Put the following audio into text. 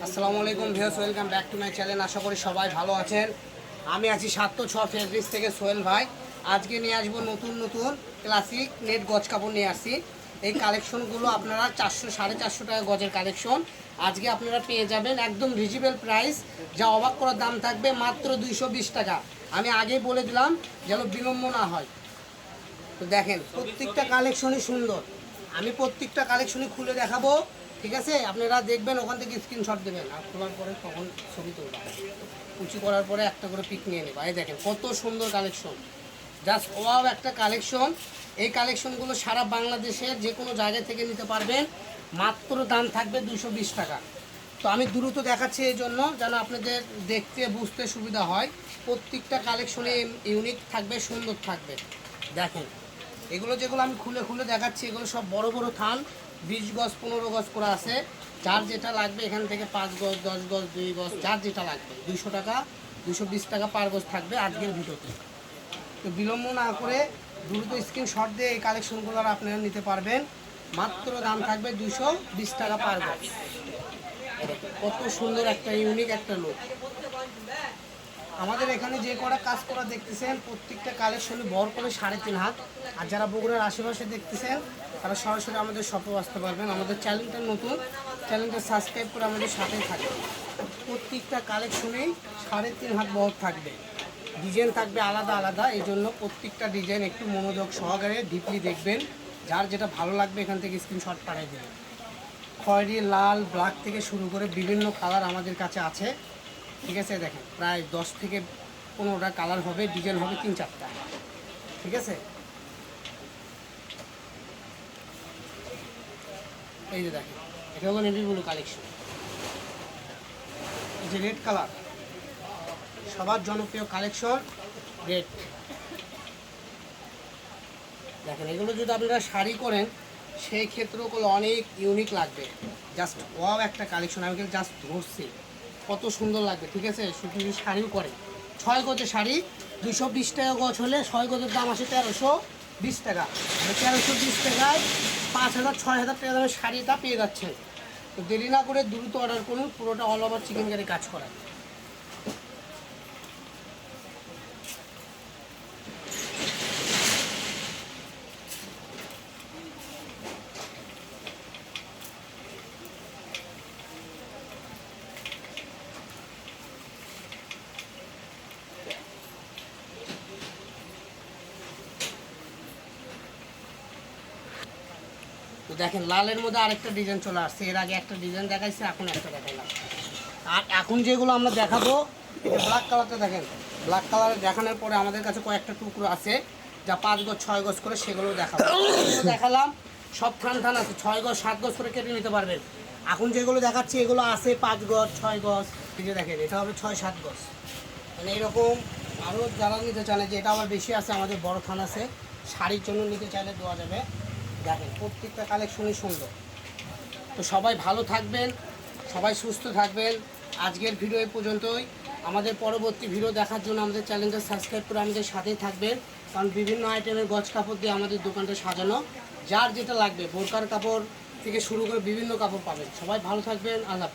আসসালামু আলাইকুম views welcome back to my channel. আশা করি সবাই ভালো আছেন। আমি আছি সাত ছ ফেব্রিক্স থেকে সোহেল ভাই। আজকে নিয়ে আসব নতুন নতুন ক্লাসিক নেট গজ কাপড় নিয়ে আসছি। এই কালেকশনগুলো আপনারা চারশো, সাড়ে চারশো টাকা গজের কালেকশন আজকে আপনারা পেয়ে যাবেন একদম রিজনেবল প্রাইস যা অবাক করার দাম থাকবে মাত্র দুইশো বিশ টাকা। আমি আগেই বলে দিলাম যেন বিলম্ব না হয়। তো দেখেন, প্রত্যেকটা কালেকশনই সুন্দর। আমি প্রত্যেকটা কালেকশনই খুলে দেখাবো। ঠিক আছে? আপনারা দেখবেন, ওখান থেকে স্ক্রিনশট দেবেন। আর খোলার পরে তখন ছবি তুলবেন। কুচি করার পরে একটা করে পিক নিয়ে নেবা এই দেখেন, কত সুন্দর কালেকশন জাস্ট ওয়াও একটা কালেকশন এই কালেকশনগুলো সারা বাংলাদেশের যে কোনো জায়গা থেকে নিতে পারবেন। মাত্র দাম থাকবে দুশো টাকা। তো আমি দ্রুত দেখাচ্ছি এই জন্য, যেন আপনাদের দেখতে, বুঝতে সুবিধা হয়। প্রত্যেকটা কালেকশনে ইউনিক থাকবে, সুন্দর থাকবে। দেখেন এগুলো যেগুলো আমি খুলে খুলে দেখাচ্ছি, এগুলো সব বড় বড় থান, বিশ গজ, পনেরো গজ করে আছে। যার যেটা লাগবে এখান থেকে পাঁচ গজ, দশ গজ, দুই গজ, যার যেটা লাগবে। দুইশো টাকা দুশো বিশ টাকা পার গজ থাকবে আজকের ভিডিওতে। তো বিলম্ব না করে দ্রুত স্ক্রিনশট দিয়ে এই কালেকশনগুলো আপনারা নিতে পারবেন। মাত্র দাম থাকবে দুশো বিশ টাকা পার গজ। কত সুন্দর একটা ইউনিক একটা লোক আমাদের এখানে যে কটা কাজ করা দেখতেছেন, প্রত্যেকটা কালেকশনে বর করে সাড়ে তিন হাত। আর যারা বগুড়ার আশেপাশে দেখতেছেন, তারা সরাসরি আমাদের শপে আসতে পারবেন। আমাদের চ্যানেলটা নতুন চ্যানেলটা সাবস্ক্রাইব করে আমাদের সাথেই থাকবে প্রত্যেকটা কালেকশনেই সাড়ে তিন হাত বহর থাকবে। ডিজাইন থাকবে আলাদা আলাদা, এই জন্য প্রত্যেকটা ডিজাইন একটু মনোযোগ সহকারে ডিপলি দেখবেন। যার যেটা ভালো লাগবে এখান থেকে স্ক্রিনশট পাঠিয়ে দেবেন। খয়েরি লাল ব্ল্যাক থেকে শুরু করে বিভিন্ন কালার আমাদের কাছে আছে। ঠিক আছে, দেখেন, প্রায় দশ থেকে পনেরোটা কালার হবে, ডিজাইন হবে তিন চারটা। ঠিক আছে? এই যে দেখেন, এটা হলো নেভি কালেকশন। এই যে রেড কালার, সবার জনপ্রিয় কালেকশন রেড। দেখেন, এগুলো যদি আপনারা শাড়ি করেন, সেই ক্ষেত্রেও ওগুলো অনেক ইউনিক লাগবে। জাস্ট ওয়াও একটা কালেকশন, আমি জাস্ট ধরছি। কত সুন্দর লাগবে, ঠিক আছে? শুধু শাড়িও করে। ছয় গজের শাড়ি, দুশো বিশ টাকা গজ হলে ছয় গজের দাম আসে তেরোশো বিশ টাকা। মানে তেরোশো বিশ টাকায় পাঁচ হাজার, ছয় হাজার টাকা দামের শাড়িটা পেয়ে যাচ্ছে তো দেরি না করে দ্রুত অর্ডার করুন, পুরোটা অল ওভার চিকেন কারি কাজ করা তো দেখেন, লালের মধ্যে আরেকটা ডিজাইন চলে আসছে। এর আগে একটা ডিজাইন দেখাইছে, এখন একটা দেখাইলাম। আর এখন যেগুলো আমরা দেখাবো ব্ল্যাক কালারটা দেখেন ব্ল্যাক কালার দেখানোর পরে আমাদের কাছে কয়েকটা টুকরো আছে, যা পাঁচ গজ, ছয় গজ করে সেগুলো দেখাবো। দেখালাম, সব থান থান আছে, ছয় গজ, সাত গজ করে কেটে নিতে পারবেন। এখন যেগুলো দেখাচ্ছি, এগুলো আছে পাঁচ গজ, ছয় গজ। এই যে দেখেন, এটা হবে ছয়, সাত গজ। মানে এরকম আরও যারা নিতে চান যে এটা আবার বেশি আছে, আমাদের বড় থান আছে, শাড়ির জন্য নিতে চাইলে দেওয়া যাবে। দেখেন, প্রত্যেকটা কালেকশনই সুন্দর। তো সবাই ভালো থাকবেন, সবাই সুস্থ থাকবেন। আজকের ভিডিও এই পর্যন্তই। আমাদের পরবর্তী ভিডিও দেখার জন্য আমাদের চ্যানেলটা সাবস্ক্রাইব করে আমাদের সাথেই থাকবেন। কারণ বিভিন্ন আইটেমের গজ কাপড় দিয়ে আমাদের দোকানটা সাজানো। যার যেটা লাগবে, বোরকার কাপড় থেকে শুরু করে বিভিন্ন কাপড় পাবেন। সবাই ভালো থাকবেন, আল্লাহ